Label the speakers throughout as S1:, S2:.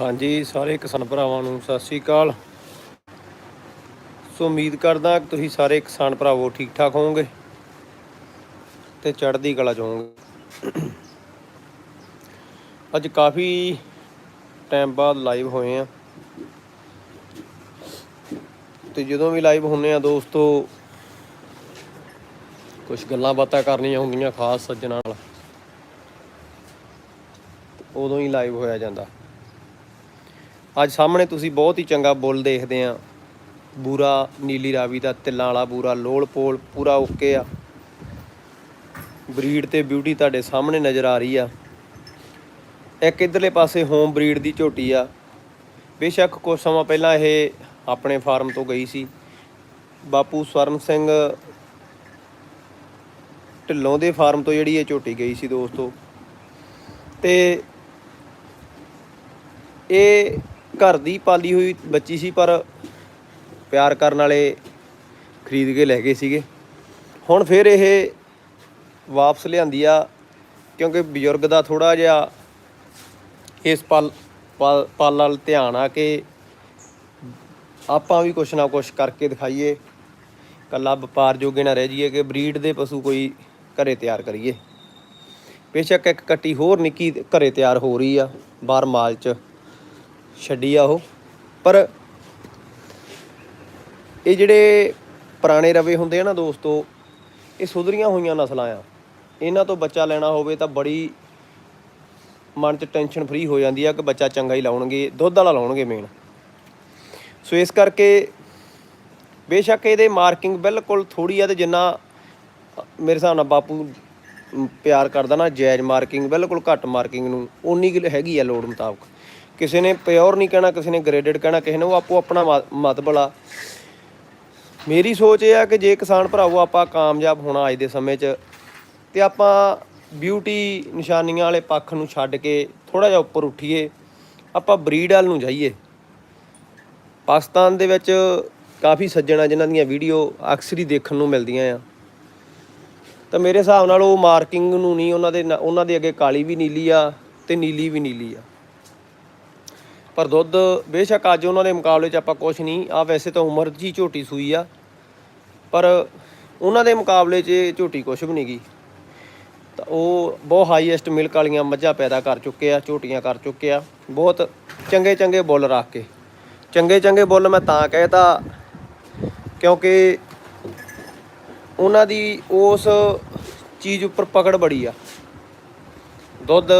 S1: ਹਾਂਜੀ, ਸਾਰੇ ਕਿਸਾਨ ਭਰਾਵਾਂ ਨੂੰ ਸਤਿ ਸ੍ਰੀ ਅਕਾਲ। ਸੋ ਉਮੀਦ ਕਰਦਾ ਕਿ ਤੁਸੀਂ ਸਾਰੇ ਕਿਸਾਨ ਭਰਾਵੋ ਠੀਕ ਠਾਕ ਹੋਵੋਗੇ ਤੇ ਚੜ੍ਹਦੀ ਕਲਾ ਚ ਹੋਵੋਗੇ। ਅੱਜ ਕਾਫੀ ਟਾਈਮ ਬਾਅਦ ਲਾਈਵ ਹੋਏ ਆ। ਤੇ ਜਦੋਂ ਵੀ ਲਾਈਵ ਹੁੰਨੇ ਆ ਦੋਸਤੋ ਕੁਝ ਗੱਲਾਂ ਬਾਤਾਂ ਕਰਨੀਆਂ ਹੁੰਦੀਆਂ ਖਾਸ ਸੱਜਣਾ ਨਾਲ। ਉਦੋਂ ਹੀ ਲਾਈਵ ਹੋਇਆ ਜਾਂਦਾ। ਅੱਜ ਸਾਹਮਣੇ ਤੁਸੀਂ ਬਹੁਤ ਹੀ ਚੰਗਾ ਬੁੱਲ ਦੇਖਦੇ ਆ। ਬੂਰਾ, ਨੀਲੀ ਰਾਵੀ ਦਾ, ਤਿੱਲਾਂ ਵਾਲਾ ਬੂਰਾ, ਲੋਲ ਪੋਲ ਪੂਰਾ ਓਕੇ ਆ। ਬਰੀਡ ਤੇ ਬਿਊਟੀ ਤੁਹਾਡੇ ਸਾਹਮਣੇ ਨਜ਼ਰ ਆ ਰਹੀ ਆ। ਇੱਕ ਇਧਰਲੇ ਪਾਸੇ ਹੋਮ ਬਰੀਡ ਦੀ ਝੋਟੀ ਆ। ਬੇਸ਼ੱਕ ਕੁਝ ਸਮਾਂ ਪਹਿਲਾਂ ਇਹ ਆਪਣੇ ਫਾਰਮ ਤੋਂ ਗਈ ਸੀ। ਬਾਪੂ ਸਵਰਨ ਸਿੰਘ ਢਿੱਲੋਂ ਦੇ ਫਾਰਮ ਤੋਂ ਜਿਹੜੀ ਇਹ ਝੋਟੀ ਗਈ ਸੀ ਦੋਸਤੋ। ਤੇ ਇਹ ਘਰ ਦੀ ਪਾਲੀ ਹੋਈ ਬੱਚੀ ਸੀ, ਪਰ ਪਿਆਰ ਕਰਨ ਵਾਲੇ ਖਰੀਦ ਕੇ ਲੈ ਗਏ ਸੀਗੇ। ਹੁਣ ਫਿਰ ਇਹ ਵਾਪਸ ਲਿਆਂਦੀ ਆ, ਕਿਉਂਕਿ ਬਜ਼ੁਰਗ ਦਾ ਥੋੜਾ ਜਿਹਾ ਇਸ ਪਲ ਪਲ ਪਲ ਵੱਲ ਧਿਆਨ ਆ ਕੇ ਆਪਾਂ ਵੀ ਕੁਛ ਨਾ ਕੁਛ ਕਰਕੇ ਦਿਖਾਈਏ ਕੱਲਾ ਵਪਾਰ ਜੋਗੇ ਨਾ ਰਹਿ ਜਾਈਏ ਕਿ ਬਰੀਡ ਦੇ ਪਸ਼ੂ ਕੋਈ ਘਰੇ ਤਿਆਰ ਕਰੀਏ। ਬੇਸ਼ੱਕ ਇੱਕ ਕੱਟੀ ਹੋਰ ਨਿੱਕੀ ਘਰੇ ਤਿਆਰ ਹੋ ਰਹੀ ਆ, ਬਾਹਰ ਮਾਲ ਚ। ਛੱਡੀ ਆ ਉਹ। ਪਰ ਇਹ ਜਿਹੜੇ ਪੁਰਾਣੇ ਰਵੇ ਹੁੰਦੇ ਆ ਨਾ ਦੋਸਤੋ, ਇਹ ਸੁਧਰੀਆਂ ਹੋਈਆਂ ਨਸਲਾਂ ਆ। ਇਹਨਾਂ ਤੋਂ ਬੱਚਾ ਲੈਣਾ ਹੋਵੇ ਤਾਂ ਬੜੀ ਮਨ 'ਚ ਟੈਨਸ਼ਨ ਫਰੀ ਹੋ ਜਾਂਦੀ ਆ ਕਿ ਬੱਚਾ ਚੰਗਾ ਹੀ ਲਾਉਣਗੇ, ਦੁੱਧ ਵਾਲਾ ਲਾਉਣਗੇ ਮੇਨ ਸੋ ਇਸ ਕਰਕੇ ਬੇਸ਼ੱਕ ਇਹਦੇ ਮਾਰਕਿੰਗ ਬਿਲਕੁਲ ਥੋੜੀ ਆ ਤੇ ਜਿੰਨਾ ਮੇਰੇ ਹਿਸਾਬ ਨਾਲ ਬਾਪੂ ਪਿਆਰ ਕਰਦਾ ਨਾ, ਜਾਇਜ਼ ਮਾਰਕਿੰਗ ਬਿਲਕੁਲ ਘੱਟ ਮਾਰਕਿੰਗ ਨੂੰ ਉਨੀ ਕੁ ਹੈਗੀ ਆ ਲੋੜ ਮੁਤਾਬਕ। ਕਿਸੇ ਨੇ ਪਿਓਰ ਨਹੀਂ ਕਹਿਣਾ, ਕਿਸੇ ਨੇ ਗ੍ਰੇਡਡ ਕਹਿਣਾ, ਕਿਸੇ ਨੇ ਉਹ ਆਪੋ ਆਪਣਾ ਮਤ- ਮਤਬਲ ਆ ਮੇਰੀ ਸੋਚ ਇਹ ਆ ਕਿ ਜੇ ਕਿਸਾਨ ਭਰਾਵੋ ਆਪਾਂ ਕਾਮਯਾਬ ਹੋਣਾ ਅੱਜ ਦੇ ਸਮੇਂ 'ਚ, ਤੇ ਆਪਾਂ ਬਿਊਟੀ ਨਿਸ਼ਾਨੀਆਂ ਵਾਲੇ ਪੱਖ ਨੂੰ ਛੱਡ ਕੇ ਥੋੜਾ ਜਿਹਾ ਉੱਪਰ ਉੱਠੀਏ, ਆਪਾਂ ਬਰੀਡ ਵਾਲ ਨੂੰ ਜਾਈਏ। ਪਾਕਿਸਤਾਨ ਦੇ ਵਿੱਚ ਕਾਫੀ ਸੱਜਣਾ ਜਿਨ੍ਹਾਂ ਦੀਆਂ ਵੀਡੀਓ ਅਕਸਰ ਹੀ ਦੇਖਣ ਨੂੰ ਮਿਲਦੀਆਂ ਆ। ਤਾਂ ਮੇਰੇ ਹਿਸਾਬ ਨਾਲ ਉਹ ਮਾਰਕਿੰਗ ਨੂੰ ਨਹੀਂ, ਉਹਨਾਂ ਦੇ ਉਹਨਾਂ ਦੇ ਅੱਗੇ ਕਾਲੀ ਵੀ ਨੀਲੀ ਆ ਤੇ ਨੀਲੀ ਵੀ ਨੀਲੀ ਆ। ਪਰ ਦੁੱਧ ਬੇਸ਼ੱਕ ਅੱਜ ਉਹਨਾਂ ਦੇ ਮੁਕਾਬਲੇ 'ਚ ਆਪਾਂ ਕੁਝ ਨਹੀਂ ਆ ਵੈਸੇ ਤਾਂ ਉਮਰ ਜੀ ਝੋਟੀ ਸੂਈ ਆ। ਪਰ ਉਹਨਾਂ ਦੇ ਮੁਕਾਬਲੇ 'ਚ ਇਹ ਝੋਟੀ ਕੁਝ ਵੀ ਨਹੀਂ ਗਈ ਤਾਂ ਉਹ ਬਹੁਤ ਹਾਈਐਸਟ ਮਿਲਕ ਵਾਲੀਆਂ ਮੱਝਾਂ ਪੈਦਾ ਕਰ ਚੁੱਕੇ ਆ, ਝੋਟੀਆਂ ਕਰ ਚੁੱਕੇ ਆ। ਬਹੁਤ ਚੰਗੇ ਚੰਗੇ ਬੁੱਲ ਰੱਖ ਕੇ। ਚੰਗੇ ਚੰਗੇ ਬੁੱਲ ਮੈਂ ਤਾਂ ਕਹਿਤਾ, ਕਿਉਂਕਿ ਉਹਨਾਂ ਦੀ ਉਸ ਚੀਜ਼ ਉੱਪਰ ਪਕੜ ਬੜੀ ਆ। ਦੁੱਧ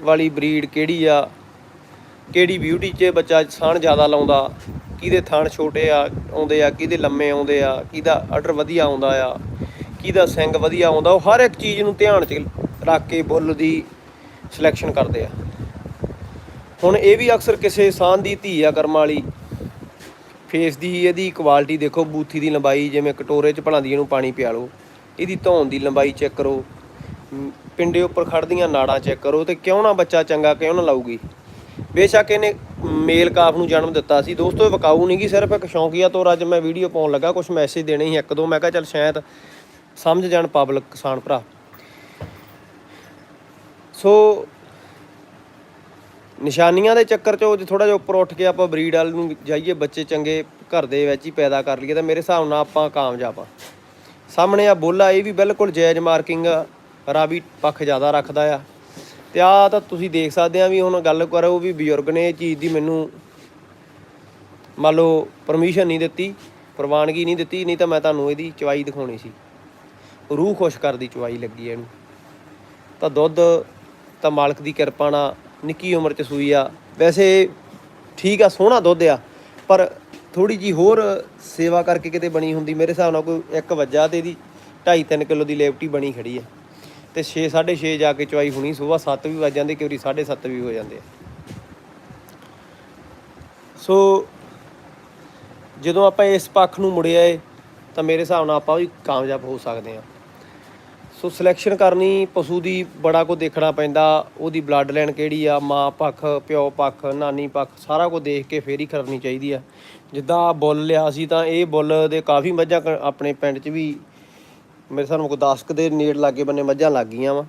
S1: ਵਾਲੀ ਬਰੀਡ ਕਿਹੜੀ ਆ? ਕਿਹੜੀ ਬਿਊਟੀ 'ਚ ਬੱਚਾ ਸਾਣ ਜ਼ਿਆਦਾ ਲਾਉਂਦਾ, ਕਿਹਦੇ ਥਣ ਛੋਟੇ ਆ, ਆਉਂਦੇ ਆ, ਕਿਹਦੇ ਲੰਮੇ ਆਉਂਦੇ ਆ, ਕਿਹਦਾ ਆਰਡਰ ਵਧੀਆ ਆਉਂਦਾ ਆ, ਕਿਹਦਾ ਸਿੰਗ ਵਧੀਆ ਆਉਂਦਾ, ਉਹ ਹਰ ਇੱਕ ਚੀਜ਼ ਨੂੰ ਧਿਆਨ 'ਚ ਰੱਖ ਕੇ ਬੁੱਲ ਦੀ ਸਿਲੈਕਸ਼ਨ ਕਰਦੇ ਆ। ਹੁਣ ਇਹ ਵੀ ਅਕਸਰ ਕਿਸੇ ਸਾਨ ਦੀ ਧੀ ਆ ਕਰਮ ਵਾਲੀ ਫੇਸ ਦੀ ਇਹਦੀ ਕੁਆਲਿਟੀ ਦੇਖੋ, ਬੂਥੀ ਦੀ ਲੰਬਾਈ, ਜਿਵੇਂ ਕਟੋਰੇ 'ਚ ਭਲਾਂਦੀ ਇਹਨੂੰ ਪਾਣੀ ਪਿਆ ਲਓ ਇਹਦੀ ਧੌਣ ਦੀ ਲੰਬਾਈ ਚੈੱਕ ਕਰੋ, ਪਿੰਡੇ ਉੱਪਰ ਖੜਦੀਆਂ ਨਾੜਾਂ ਚੈੱਕ ਕਰੋ, ਤੇ ਕਿਉਂ ਨਾ ਬੱਚਾ ਚੰਗਾ, ਕਿਉਂ ਨਾ ਲਾਊਗੀ। ਬੇਸ਼ੱਕ ਇਹਨੇ ਮੇਲ ਕਾਫ ਨੂੰ ਜਨਮ ਦਿੱਤਾ ਸੀ। ਦੋਸਤੋ, ਇਹ ਵਿਕਾਊ ਨਹੀਂ ਗੀ, ਸਿਰਫ ਇੱਕ ਸ਼ੌਂਕੀਆ ਤੌਰ ਅੱਜ ਮੈਂ ਵੀਡੀਓ ਪਾਉਣ ਲੱਗਾ। ਕੁਝ ਮੈਸੇਜ ਦੇਣੇ ਸੀ, ਇੱਕ ਦੋ। ਮੈਂ ਕਿਹਾ ਚੱਲ ਸ਼ਾਇਦ ਸਮਝ ਜਾਣ ਪਬਲਿਕ ਕਿਸਾਨ ਭਰਾ। ਸੋ, ਨਿਸ਼ਾਨੀਆਂ ਦੇ ਚੱਕਰ 'ਚ ਉਹ ਥੋੜਾ ਜਿਹਾ ਉੱਪਰ ਉੱਠ ਕੇ ਆਪਾਂ ਬਰੀਡ ਵਾਲ ਨੂੰ ਜਾਈਏ, ਬੱਚੇ ਚੰਗੇ ਘਰ ਦੇ ਵਿੱਚ ਹੀ ਪੈਦਾ ਕਰ ਲਈਏ, ਤਾਂ ਮੇਰੇ ਹਿਸਾਬ ਨਾਲ ਆਪਾਂ ਕਾਮਯਾਬ ਆ। ਸਾਹਮਣੇ ਆ ਬੋਲਾ, ਇਹ ਵੀ ਬਿਲਕੁਲ ਜਾਇਜ਼ ਮਾਰਕਿੰਗ, ਰਾਵੀ ਪੱਖ ਜ਼ਿਆਦਾ ਰੱਖਦਾ ਆ। ਤੇ ਆ ਤਾਂ ਤੁਸੀਂ ਦੇਖ ਸਕਦੇ ਆ ਵੀ ਹੁਣ ਗੱਲ ਕਰੋ ਵੀ ਬਜ਼ੁਰਗ ਨੇ ਇਹ ਚੀਜ਼ ਦੀ ਮੈਨੂੰ ਮੰਨ ਲਓ ਪਰਮਿਸ਼ਨ ਨਹੀਂ ਦਿੱਤੀ, ਪ੍ਰਵਾਨਗੀ ਨਹੀਂ ਦਿੱਤੀ, ਨਹੀਂ ਤਾਂ ਮੈਂ ਤੁਹਾਨੂੰ ਇਹਦੀ ਚਵਾਈ ਦਿਖਾਉਣੀ ਸੀ। ਰੂਹ ਖੁਸ਼ ਕਰਦੀ ਚਵਾਈ ਲੱਗੀ ਹੈ ਇਹਨੂੰ। ਤਾਂ ਦੁੱਧ ਤਾਂ ਮਾਲਕ ਦੀ ਕਿਰਪਾ ਨਾਲ ਨਿੱਕੀ ਉਮਰ 'ਚ ਸੂਈ ਆ। ਵੈਸੇ ਠੀਕ ਆ, ਸੋਹਣਾ ਦੁੱਧ ਆ, ਪਰ ਥੋੜੀ ਜੀ ਹੋਰ ਸੇਵਾ ਕਰਕੇ ਕਿਤੇ ਬਣੀ ਹੁੰਦੀ, ਮੇਰੇ ਹਿਸਾਬ ਨਾਲ ਕੋਈ ਇੱਕ ਵੱਜਾ ਤੇ ਇਹਦੀ 2.5 3 ਕਿਲੋ ਦੀ ਲੇਵਟੀ ਬਣੀ ਖੜੀ ਆ। ਤੇ 6 6.5 ਜਾ ਕੇ ਚਵਾਈ ਹੁਣੀ, ਸਵੇਰ 7 ਵੀ ਵੱਜ ਜਾਂਦੇ ਕਈ ਵਾਰੀ 7:30 ਵੀ ਹੋ ਜਾਂਦੇ ਆ। ਸੋ ਜਦੋਂ ਆਪਾਂ ਇਸ ਪੱਖ ਨੂੰ ਮੁੜਿਆ ਏ, ਤਾਂ ਮੇਰੇ ਹਿਸਾਬ ਨਾਲ ਆਪਾਂ ਵੀ ਕਾਮਯਾਬ ਹੋ ਸਕਦੇ ਹਾਂ। ਸੋ ਸਿਲੈਕਸ਼ਨ ਕਰਨੀ, ਪਸ਼ੂ ਦੀ ਬੜਾ ਕੋ ਦੇਖਣਾ ਪੈਂਦਾ, ਉਹਦੀ ਬਲੱਡ ਲਾਈਨ ਕਿਹੜੀ ਆ, ਮਾਂ ਪੱਖ, ਪਿਓ ਪੱਖ, ਨਾਨੀ ਪੱਖ, ਸਾਰਾ ਕੁਝ ਦੇਖ ਕੇ ਫੇਰ ਹੀ ਕਰਨੀ ਚਾਹੀਦੀ ਆ। ਜਿੱਦਾਂ ਬੁੱਲ ਲਿਆ ਸੀ ਤਾਂ ਇਹ ਬੁੱਲ ਦੇ ਕਾਫੀ ਮੱਝਾਂ ਕ- ਆਪਣੇ ਪਿੰਡ 'ਚ ਵੀ ਮੇਰੇ ਸਾਨੂੰ ਕੋ 10 ਦੇ ਨੇੜ ਲਾਗੇ ਬੰਨੇ ਮੱਝਾਂ ਲੱਗ ਗਈਆਂ ਵਾ।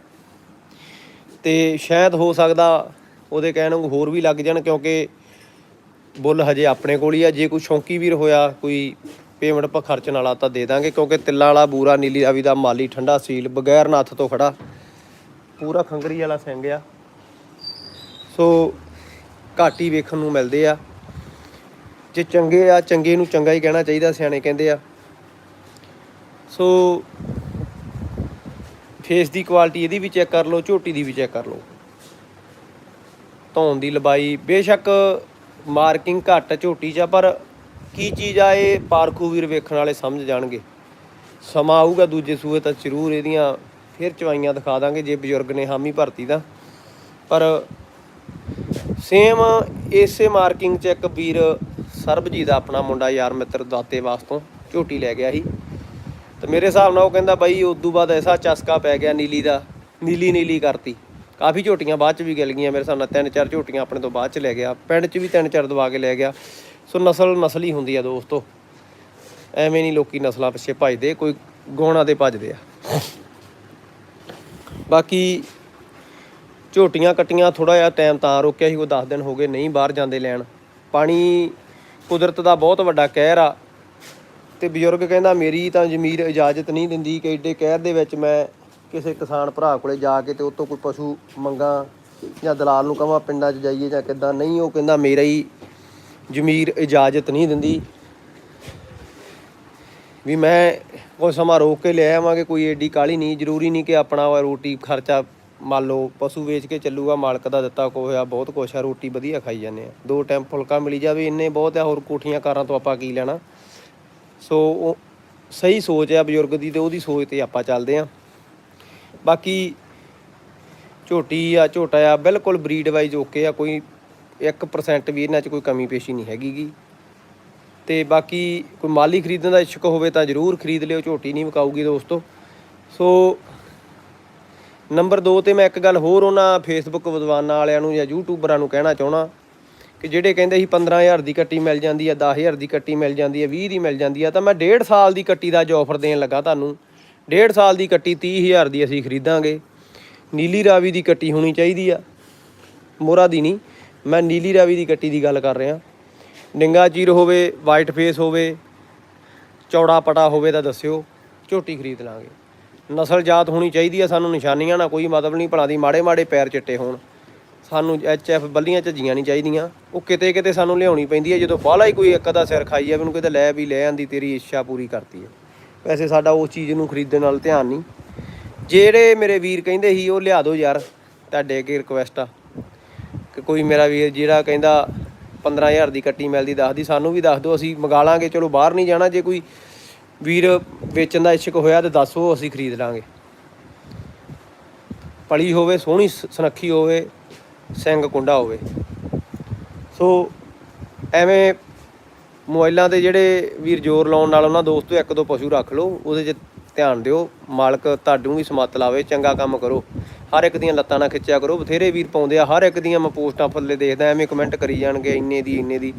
S1: ਤੇ ਸ਼ਾਇਦ ਹੋ ਸਕਦਾ ਉਹਦੇ ਕਹਿਣ ਨੂੰ ਹੋਰ ਵੀ ਲੱਗ ਜਾਣ ਕਿਉਂਕਿ ਬੁੱਲ ਹਜੇ ਆਪਣੇ ਕੋਲ ਹੀ ਆ। ਜੇ ਕੋਈ ਸ਼ੌਂਕੀ ਵੀਰ ਹੋਇਆ, ਕੋਈ ਪੇਮੈਂਟ ਆਪਾਂ ਖਰਚਣ ਵਾਲਾ ਤਾਂ ਦੇ ਦਾਂਗੇ ਕਿਉਂਕਿ ਤਿੱਲਾਂ ਵਾਲਾ ਬੂਰਾ, ਨੀਲੀ ਰਾਵੀ ਦਾ ਮਾਲੀ ਠੰਡਾ ਸੀਲ ਬਗੈਰ ਨੱਥ ਤੋਂ ਖੜਾ। ਪੂਰਾ ਖੰਗਰੀ ਵਾਲਾ ਸਿੰਘ ਆ। ਸੋ ਘੱਟ ਹੀ ਵੇਖਣ ਨੂੰ ਮਿਲਦੇ ਆ। ਜੇ ਚੰਗੇ ਆ, ਚੰਗੇ ਨੂੰ ਚੰਗਾ ਹੀ ਕਹਿਣਾ ਚਾਹੀਦਾ, ਸਿਆਣੇ ਕਹਿੰਦੇ ਆ। ਸੋ ਫੇਸ ਦੀ ਕੁਆਲਿਟੀ ਇਹਦੀ ਵੀ ਚੈੱਕ ਕਰ ਲਓ, ਝੋਟੀ ਦੀ ਵੀ ਚੈੱਕ ਕਰ ਲਓ। ਧੌਣ ਦੀ ਲਬਾਈ, ਬੇਸ਼ੱਕ ਮਾਰਕਿੰਗ ਘੱਟ ਝੋਟੀ 'ਚ ਆ, ਪਰ ਕੀ ਚੀਜ਼ ਆ ਇਹ ਪਾਰਖੂ ਵੀਰ ਵੇਖਣ ਵਾਲੇ ਸਮਝ ਜਾਣਗੇ। ਸਮਾਂ ਆਊਗਾ ਦੂਜੇ ਸੂਏ ਤਾਂ ਜ਼ਰੂਰ ਇਹਦੀਆਂ ਫਿਰ ਚਵਾਈਆਂ ਦਿਖਾ ਦਾਂਗੇ, ਜੇ ਬਜ਼ੁਰਗ ਨੇ ਹਾਮੀ ਭਰਤੀ ਦਾ ਪਰ ਸੇਮ ਇਸੇ ਮਾਰਕਿੰਗ 'ਚ ਇੱਕ ਵੀਰ ਸਰਬਜੀਤ ਦਾ ਆਪਣਾ ਮੁੰਡਾ ਯਾਰ ਮਿੱਤਰ ਦਾਤੇ ਵਾਸਤੋਂ ਝੋਟੀ ਲੈ ਗਿਆ ਸੀ। ਤੇ ਮੇਰੇ ਹਿਸਾਬ ਨਾਲ ਉਹ ਕਹਿੰਦਾ ਬਾਈ ਉਦੋਂ ਬਾਅਦ ਐਸਾ ਚਸਕਾ ਪੈ ਗਿਆ ਨੀਲੀ ਦਾ, ਨੀਲੀ ਨੀਲੀ ਕਰਤੀ। ਕਾਫੀ ਝੋਟੀਆਂ ਬਾਅਦ ਚ ਵੀ ਗਿਲ ਗਈਆਂ ਮੇਰੇ ਹਿਸਾਬ ਨਾਲ, ਤਿੰਨ ਚਾਰ ਝੋਟੀਆਂ ਆਪਣੇ ਤੋਂ ਬਾਅਦ ਚ ਲੈ ਗਿਆ। ਪਿੰਡ ਚ ਵੀ ਤਿੰਨ ਚਾਰ ਦਵਾ ਕੇ ਲੈ ਗਿਆ। ਸੋ ਨਸਲ ਨਸਲੀ ਹੁੰਦੀ ਆ ਦੋਸਤੋ। ਐਵੇਂ ਨਹੀਂ ਲੋਕੀ ਨਸਲਾਂ ਪਿੱਛੇ ਭੱਜਦੇ, ਕੋਈ ਗੋਣਾ ਦੇ ਭੱਜਦੇ ਆ। ਬਾਕੀ ਝੋਟੀਆਂ ਕੱਟੀਆਂ ਥੋੜਾ ਜਿਹਾ ਟਾਈਮ ਤਾਂ ਰੋਕਿਆ ਸੀ ਉਹ 10 ਦਿਨ ਹੋ ਗਏ, ਨਹੀਂ ਬਾਹਰ ਜਾਂਦੇ ਲੈਣ। ਪਾਣੀ ਕੁਦਰਤ ਦਾ ਬਹੁਤ ਵੱਡਾ ਕਹਿਰ ਆ। ਤੇ ਬਜ਼ੁਰਗ ਕਹਿੰਦਾ, ਮੇਰੀ ਤਾਂ ਜ਼ਮੀਰ ਇਜਾਜ਼ਤ ਨਹੀਂ ਦਿੰਦੀ ਕਿ ਐਡੇ ਕਹਿਰ ਦੇ ਵਿੱਚ ਮੈਂ ਕਿਸੇ ਕਿਸਾਨ ਭਰਾ ਕੋਲੇ ਜਾ ਕੇ ਤੇ ਉਤੋਂ ਕੋਈ ਪਸ਼ੂ ਮੰਗਾ ਜਾਂ ਦਲਾਲ ਨੂੰ ਕਹਾਂ, ਪਿੰਡਾਂ 'ਚ ਜਾਈਏ ਜਾਂ ਕਿੱਦਾਂ? ਨਹੀਂ, ਉਹ ਕਹਿੰਦਾ, ਮੇਰਾ ਹੀ ਜ਼ਮੀਰ ਇਜਾਜ਼ਤ ਨਹੀਂ ਦਿੰਦੀ ਵੀ ਮੈਂ ਕੋਈ ਸਮਾਂ ਰੋਕ ਕੇ ਲੈ ਆਵਾਂਗੇ, ਕੋਈ ਏਡੀ ਕਾਲੀ ਨਹੀਂ। ਜ਼ਰੂਰੀ ਨਹੀਂ ਕਿ ਆਪਣਾ ਉਹ ਰੋਟੀ ਖਰਚਾ, ਮੰਨ ਲਓ ਪਸ਼ੂ ਵੇਚ ਕੇ ਚੱਲੂਗਾ, ਮਾਲਕ ਦਾ ਦਿੱਤਾ ਕੋ ਬਹੁਤ ਕੁਛ ਆ, ਰੋਟੀ ਵਧੀਆ ਖਾਈ ਜਾਂਦੇ ਆ। ਦੋ ਟਾਈਮ ਫੁਲਕਾ ਮਿਲੀ ਜਾਵੇ, ਇੰਨੇ ਬਹੁਤ ਆ, ਹੋਰ ਕੋਠੀਆਂ ਕਾਰਾਂ ਤੋਂ ਆਪਾਂ ਕੀ ਲੈਣਾ? ਸੋ ਉਹ ਸਹੀ ਸੋਚ ਆ ਬਜ਼ੁਰਗ ਦੀ ਤੇ ਉਹਦੀ ਸੋਚ ਤੇ ਆਪਾਂ ਚੱਲਦੇ ਆ। ਬਾਕੀ ਝੋਟੀ ਆ, ਝੋਟਾ ਆ, ਬਿਲਕੁਲ ਬਰੀਡ ਵਾਈਜ਼ ਓਕੇ ਆ, ਕੋਈ 1% ਵੀ ਇਹਨਾਂ 'ਚ ਕੋਈ ਕਮੀ ਪੇਸ਼ੀ ਨਹੀਂ ਹੈਗੀਗੀ ਤੇ ਬਾਕੀ ਕੋਈ ਮਾਲੀ ਖਰੀਦਣ ਦਾ ਇੱਛੁਕ ਹੋਵੇ ਤਾਂ ਜ਼ਰੂਰ ਖਰੀਦ ਲਿਓ, ਝੋਟੀ ਨਹੀਂ ਵਿਕਾਊਗੀ ਦੋਸਤੋ। ਸੋ ਨੰਬਰ 2 ਤੇ ਮੈਂ ਇੱਕ ਗੱਲ ਹੋਰ ਉਹਨਾਂ ਫੇਸਬੁੱਕ ਵਿਦਵਾਨਾਂ ਵਾਲਿਆਂ ਨੂੰ ਜਾਂ ਯੂਟਿਊਬਰਾਂ ਨੂੰ ਕਹਿਣਾ ਚਾਹਣਾ ਕਿ ਜਿਹੜੇ ਕਹਿੰਦੇ ਸੀ 15000 ਦੀ ਕੱਟੀ ਮਿਲ ਜਾਂਦੀ ਆ 10000 ਦੀ ਕੱਟੀ ਮਿਲ ਜਾਂਦੀ ਹੈ 20 ਦੀ ਮਿਲ ਜਾਂਦੀ ਆ, ਤਾਂ ਮੈਂ 1.5 ਸਾਲ ਦੀ ਕੱਟੀ ਦਾ ਅੱਜ ਆਫਰ ਦੇਣ ਲੱਗਾ ਤੁਹਾਨੂੰ। 1.5 ਸਾਲ ਦੀ ਕੱਟੀ 30000 ਦੀ ਅਸੀਂ ਖਰੀਦਾਂਗੇ। ਨੀਲੀ ਰਾਵੀ ਦੀ ਕੱਟੀ ਹੋਣੀ ਚਾਹੀਦੀ ਆ। ਮੋਰਾ ਦੀ ਨਹੀਂ, ਮੈਂ ਨੀਲੀ ਰਾਵੀ ਦੀ ਕੱਟੀ ਦੀ ਗੱਲ ਕਰ ਰਿਹਾ। ਨਿੰਗਾ ਚੀਰ ਹੋਵੇ ਵਾਈਟ ਫੇਸ ਹੋਵੇ, ਚੌੜਾ ਪਟਾ ਹੋਵੇ ਤਾਂ ਦੱਸਿਓ, ਝੋਟੀ ਖਰੀਦ ਲਾਂਗੇ। ਨਸਲ ਜਾਤ ਹੋਣੀ ਚਾਹੀਦੀ ਆ, ਸਾਨੂੰ ਨਿਸ਼ਾਨੀਆਂ ਨਾਲ ਕੋਈ ਮਤਲਬ ਨਹੀਂ, ਭਲਾ ਦੀ ਮਾੜੇ ਮਾੜੇ ਪੈਰ ਚਿੱਟੇ ਹੋਣ। ਸਾਨੂੰ ਐਚ ਐਫ ਬੱਲੀਆਂ ਝੱਜੀਆਂ ਨਹੀਂ ਚਾਹੀਦੀਆਂ। ਉਹ ਕਿਤੇ ਕਿਤੇ ਸਾਨੂੰ ਲਿਆਉਣੀ ਪੈਂਦੀ ਹੈ, ਜਦੋਂ ਬਾਹਲਾ ਹੀ ਕੋਈ ਇੱਕ ਅੱਧਾ ਸਿਰ ਖਾਈ ਜਾਵੇ, ਉਹਨੂੰ ਕਿਤੇ ਲੈ ਵੀ ਲੈ ਆਂਦੀ, ਤੇਰੀ ਇੱਛਾ ਪੂਰੀ ਕਰਤੀ ਹੈ। ਵੈਸੇ ਸਾਡਾ ਉਸ ਚੀਜ਼ ਨੂੰ ਖਰੀਦਣ ਨਾਲ ਧਿਆਨ ਨਹੀਂ। ਜਿਹੜੇ ਮੇਰੇ ਵੀਰ ਕਹਿੰਦੇ ਸੀ, ਉਹ ਲਿਆ ਦਿਓ ਯਾਰ, ਤੁਹਾਡੇ ਅੱਗੇ ਰਿਕੁਐਸਟ ਆ। ਕਿ ਕੋਈ ਮੇਰਾ ਵੀਰ ਜਿਹੜਾ ਕਹਿੰਦਾ 15000 ਦੀ ਕੱਟੀ ਮਿਲਦੀ, ਦੱਸਦੀ, ਸਾਨੂੰ ਵੀ ਦੱਸ ਦਿਓ, ਅਸੀਂ ਮੰਗਾ ਲਾਂਗੇ। ਚਲੋ ਬਾਹਰ ਨਹੀਂ ਜਾਣਾ, ਜੇ ਕੋਈ ਵੀਰ ਵੇਚਣ ਦਾ ਇੱਛੁਕ ਹੋਇਆ ਤੇ ਦੱਸੋ, ਅਸੀਂ ਖਰੀਦ ਲਾਂਗੇ। ਪਲੀ ਹੋਵੇ, ਸੋਹਣੀ ਸ- ਸੁਨੱਖੀ ਹੋਵੇ ਸਿੰਘ ਕੁੰਡਾ ਹੋਵੇ। ਸੋ ਐਵੇਂ ਮੋਬਾਈਲਾਂ ਤੇ ਜਿਹੜੇ ਵੀਰ ਜ਼ੋਰ ਲਾਉਣ ਨਾਲ ਉਹਨਾਂ ਦੋਸਤੋ ਇੱਕ ਦੋ ਪਸ਼ੂ ਰੱਖ ਲਓ, ਉਹਦੇ 'ਚ ਧਿਆਨ ਦਿਓ। ਮਾਲਕ ਤੁਹਾਨੂੰ ਵੀ ਸਮੱਤ ਲਾਵੇ, ਚੰਗਾ ਕੰਮ ਕਰੋ। ਹਰ ਇੱਕ ਦੀਆਂ ਲੱਤਾਂ ਨਾਲ ਖਿੱਚਿਆ ਕਰੋ। ਬਥੇਰੇ ਵੀਰ ਪਾਉਂਦੇ ਆ, ਹਰ ਇੱਕ ਦੀਆਂ ਮੈਂ ਪੋਸਟਾਂ ਥੱਲੇ ਦੇਖਦਾ, ਐਵੇਂ ਕਮੈਂਟ ਕਰੀ ਜਾਣਗੇ, ਇੰਨੇ ਦੀ ਇੰਨੇ ਦੀ।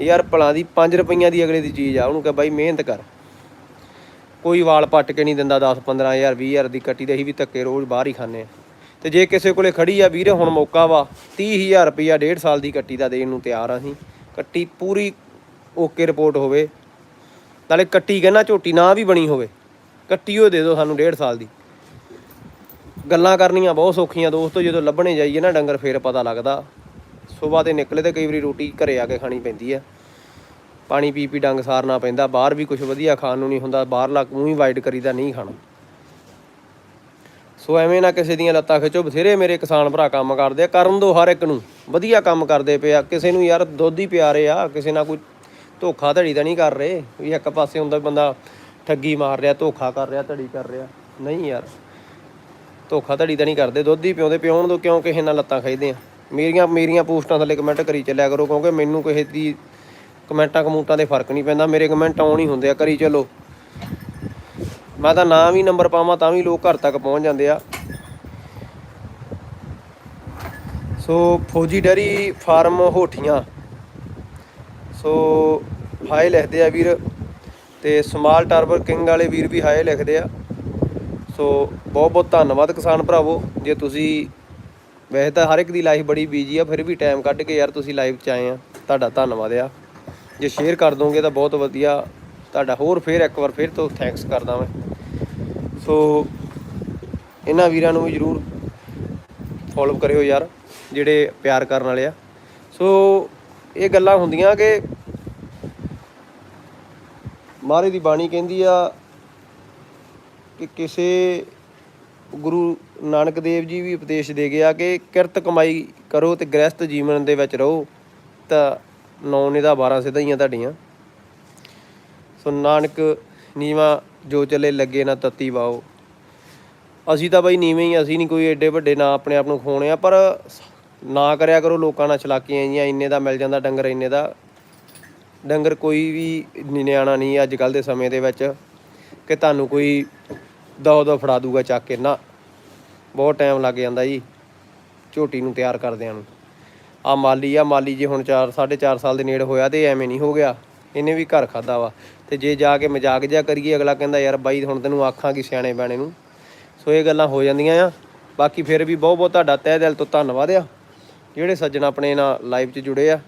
S1: ਯਾਰ ਭਲਾਂ ਦੀ 5 ਰੁਪਈਆਂ ਦੀ ਅਗਲੇ ਦੀ ਚੀਜ਼ ਆ, ਉਹਨੂੰ ਕਹ ਬਾਈ ਮਿਹਨਤ ਕਰ। ਕੋਈ ਵਾਲ ਪੱਟ ਕੇ ਨਹੀਂ ਦਿੰਦਾ 10 15000 20000 ਦੀ ਕੱਟੀ ਦੇ, ਅਸੀਂ ਵੀ ਧੱਕੇ ਰੋਜ਼ ਬਾਹਰ ਹੀ ਖਾਂਦੇ ਆ। ਤੇ ਜੇ ਕਿਸੇ ਕੋਲੇ ਖੜੀ ਆ ਵੀਰੇ, ਹੁਣ ਮੌਕਾ ਵਾ। 30000 ਰੁਪਈਆ ਡੇਢ ਸਾਲ ਦੀ ਕੱਟੀ ਦਾ ਦੇਣ ਨੂੰ ਤਿਆਰ ਆ ਅਸੀਂ। ਕੱਟੀ ਪੂਰੀ ਓਕੇ ਰਿਪੋਰਟ ਹੋਵੇ। ਨਾਲੇ ਕੱਟੀ ਕਹਿੰਦਾ ਝੋਟੀ ਨਾ ਵੀ ਬਣੀ ਹੋਵੇ। ਕੱਟੀ ਉਹ ਦੇ ਦਿਓ ਸਾਨੂੰ ਡੇਢ ਸਾਲ ਦੀ। ਗੱਲਾਂ ਕਰਨੀਆਂ ਬਹੁਤ ਸੌਖੀਆਂ ਦੋਸਤੋ, ਜਦੋਂ ਲੱਭਣੇ ਜਾਈਏ ਨਾ ਡੰਗਰ, ਫੇਰ ਪਤਾ ਲੱਗਦਾ। ਸਵੇਰ ਦੇ ਨਿਕਲੇ ਤੇ ਕਈ ਵਾਰੀ ਰੋਟੀ ਘਰੇ ਆ ਕੇ ਖਾਣੀ ਪੈਂਦੀ ਆ। ਪਾਣੀ ਪੀ ਪੀ ਡੰਗ ਸਾਰਨਾ ਪੈਂਦਾ। ਬਾਹਰ ਵੀ ਕੁਝ ਵਧੀਆ ਖਾਣ ਨੂੰ ਨਹੀਂ ਹੁੰਦਾ। ਬਾਹਰਲਾ ਮੂੰਹ ਹੀ ਵਾਈਡ ਕਰੀਦਾ, ਨਹੀਂ ਖਾਣਾ। ਸੋ ਐਵੇਂ ਨਾ ਕਿਸੇ ਦੀਆਂ ਲੱਤਾਂ ਖਿੱਚੋ, ਬਥੇਰੇ ਮੇਰੇ ਕਿਸਾਨ ਭਰਾ ਕੰਮ ਕਰਦੇ ਆ, ਕਰਨ ਦੋ ਹਰ ਇੱਕ ਨੂੰ। ਵਧੀਆ ਕੰਮ ਕਰਦੇ ਪਏ ਆ। ਕਿਸੇ ਨੂੰ ਯਾਰ ਦੁੱਧ ਹੀ ਪਿਆਰੇ ਆ, ਕਿਸੇ ਨਾਲ ਕੋਈ ਧੋਖਾ ਧੜੀ ਤਾਂ ਨਹੀਂ ਕਰ ਰਹੇ। ਵੀ ਇੱਕ ਪਾਸੇ ਹੁੰਦਾ ਬੰਦਾ ਠੱਗੀ ਮਾਰ ਰਿਹਾ, ਧੋਖਾ ਕਰ ਰਿਹਾ, ਧੜੀ ਕਰ ਰਿਹਾ। ਨਹੀਂ ਯਾਰ, ਧੋਖਾ ਧੜੀ ਤਾਂ ਨਹੀਂ ਕਰਦੇ। ਦੁੱਧ ਹੀ ਪਿਉਂਦੇ, ਪਿਉਣ ਦੋ ਕਿਉਂ ਕਿਸੇ ਨਾਲ ਲੱਤਾਂ ਖਾਈਦੇ ਆ? ਮੇਰੀਆਂ ਮੇਰੀਆਂ ਪੋਸਟਾਂ ਥੱਲੇ ਕਮੈਂਟ ਕਰੀ ਚੱਲਿਆ ਕਰੋ, ਕਿਉਂਕਿ ਮੈਨੂੰ ਕਿਸੇ ਦੀ ਕਮੈਂਟਾਂ, ਕਮੂਟਾਂ ਦੇ ਫ਼ਰਕ ਨਹੀਂ ਪੈਂਦਾ। ਮੇਰੇ ਕਮੈਂਟ ਆਉਣ ਹੀ ਹੁੰਦੇ ਆ, ਕਰੀ ਚਲੋ। ਮੈਂ ਤਾਂ ਨਾਮ ਹੀ ਨੰਬਰ ਪਾਵਾਂ ਤਾਂ ਵੀ ਲੋਕ ਘਰ ਤੱਕ ਪਹੁੰਚ ਜਾਂਦੇ ਆ। ਸੋ ਫੌਜੀ ਡੈਰੀ ਫਾਰਮ ਹੋਠੀਆਂ। ਸੋ ਹਾਏ ਲਿਖਦੇ ਆ ਵੀਰ ਤੇ ਸਮਾਲ ਟਰਬਰ ਕਿੰਗ ਵਾਲੇ ਵੀਰ ਵੀ ਹਾਏ ਲਿਖਦੇ ਆ। ਸੋ ਬਹੁਤ ਬਹੁਤ ਧੰਨਵਾਦ ਕਿਸਾਨ ਭਰਾਵੋ, ਜੇ ਤੁਸੀਂ ਵੈਸੇ ਤਾਂ ਹਰ ਇੱਕ ਦੀ ਲਾਈਫ ਬੜੀ ਬੀਜੀ ਆ, ਫਿਰ ਵੀ ਟਾਈਮ ਕੱਢ ਕੇ ਯਾਰ ਤੁਸੀਂ ਲਾਈਵ 'ਚ ਆਏ ਆ। ਤੁਹਾਡਾ ਧੰਨਵਾਦ ਆ। ਜੇ ਸ਼ੇਅਰ ਕਰ ਦੋਗੇ ਤਾਂ ਬਹੁਤ ਵਧੀਆ, ਤੁਹਾਡਾ ਹੋਰ ਫੇਰ ਇੱਕ ਵਾਰ ਫੇਰ ਤੋਂ ਥੈਂਕਸ ਕਰਦਾ ਮੈਂ। ਸੋ ਇਹਨਾਂ ਵੀਰਾਂ ਨੂੰ ਵੀ ਜਰੂਰ ਫੋਲੋ ਕਰਿਓ ਯਾਰ, ਜਿਹੜੇ ਪਿਆਰ ਕਰਨ ਵਾਲੇ ਆ। ਸੋ ਇਹ ਗੱਲਾਂ ਹੁੰਦੀਆਂ ਕਿ ਮਹਾਰਾਜ ਦੀ ਬਾਣੀ ਕਹਿੰਦੀ ਆ ਕਿ ਕਿਸੇ ਗੁਰੂ ਨਾਨਕ ਦੇਵ ਜੀ ਵੀ ਉਪਦੇਸ਼ ਦੇ ਗਿਆ ਕਿ ਕਿਰਤ ਕਮਾਈ ਕਰੋ ਤੇ ਗ੍ਰਸਤ ਜੀਵਨ ਦੇ ਵਿੱਚ ਰਹੋ, ਤਾਂ ਨੌ ਨੇ ਦਾ 12 ਸਿਧਾਈਆਂ ਤੁਹਾਡੀਆਂ। ਸੋ ਨਾਨਕ ਨੀਵਾ ਜੋ ਚੱਲੇ ਲੱਗੇ ਨਾ ਤੱਤੀ ਵਾਓ। ਅਸੀਂ ਤਾਂ ਬਈ ਨੀਵੇਂ ਹੀ ਅਸੀਂ ਨਹੀਂ ਕੋਈ ਏਡੇ ਵੱਡੇ ਨਾ ਆਪਣੇ ਆਪ ਨੂੰ ਖੋਣੇ ਆ, ਪਰ ਨਾ ਕਰਿਆ ਕਰੋ ਲੋਕਾਂ ਨਾਲ ਚਲਾਕੀਆਂ ਜੀਆਂ ਇੰਨੇ ਦਾ ਮਿਲ ਜਾਂਦਾ ਡੰਗਰ, ਇੰਨੇ ਦਾ। ਡੰਗਰ ਕੋਈ ਵੀ ਨਿਆਣਾ ਨਹੀਂ ਅੱਜ ਕੱਲ ਦੇ ਸਮੇਂ ਦੇ ਵਿੱਚ, ਕਿ ਤੁਹਾਨੂੰ ਕੋਈ ਦੋ ਦੋ ਫੜਾ ਦੂਗਾ ਚੱਕ ਕੇ, ਨਾ। ਬਹੁਤ ਟਾਈਮ ਲੱਗ ਜਾਂਦਾ ਜੀ, ਝੋਟੀ ਨੂੰ ਤਿਆਰ ਕਰਦਿਆਂ ਨੂੰ। ਆ ਮਾਲੀ ਆ, ਮਾਲੀ ਜੇ ਹੁਣ 4 4.5 ਸਾਲ ਦੇ ਨੇੜੇ ਹੋਇਆ ਤੇ ਐਵੇਂ ਨਹੀਂ ਹੋ ਗਿਆ। ਇਹਨੇ ਵੀ ਘਰ ਖਾਦਾ ਵਾ। ਤੇ ਜੇ ਜਾ ਕੇ ਮਜ਼ਾਕ ਜਿਹਾ ਕਰੀਏ, ਅਗਲਾ ਕਹਿੰਦਾ, ਯਾਰ ਬਾਈ, ਹੁਣ ਤੈਨੂੰ ਆਖਾਂ ਕੀ ਸਿਆਣੇ ਬੈਣੇ ਨੂੰ। ਸੋ ਇਹ ਗੱਲਾਂ ਹੋ ਜਾਂਦੀਆਂ ਆ। ਬਾਕੀ ਫਿਰ ਵੀ ਬਹੁਤ ਬਹੁਤ ਤੁਹਾਡਾ ਤਹਿ ਦਿਲ ਤੋਂ ਧੰਨਵਾਦ ਆ, ਜਿਹੜੇ ਸੱਜਣ ਆਪਣੇ ਨਾਲ ਲਾਈਵ 'ਚ ਜੁੜੇ ਆ।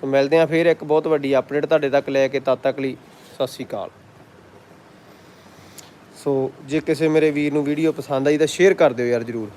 S1: ਸੋ ਮਿਲਦੇ ਆ ਫਿਰ ਇੱਕ ਬਹੁਤ ਵੱਡੀ ਅਪਡੇਟ ਤੁਹਾਡੇ ਤੱਕ ਲੈ ਕੇ, ਤਦ ਤੱਕ ਲਈ ਸਤਿ ਸ਼੍ਰੀ ਅਕਾਲ। ਸੋ ਜੇ ਕਿਸੇ ਮੇਰੇ ਵੀਰ ਨੂੰ ਵੀਡੀਓ ਪਸੰਦ ਆਈ ਤਾਂ ਸ਼ੇਅਰ ਕਰ ਦਿਓ ਯਾਰ ਜਰੂਰ।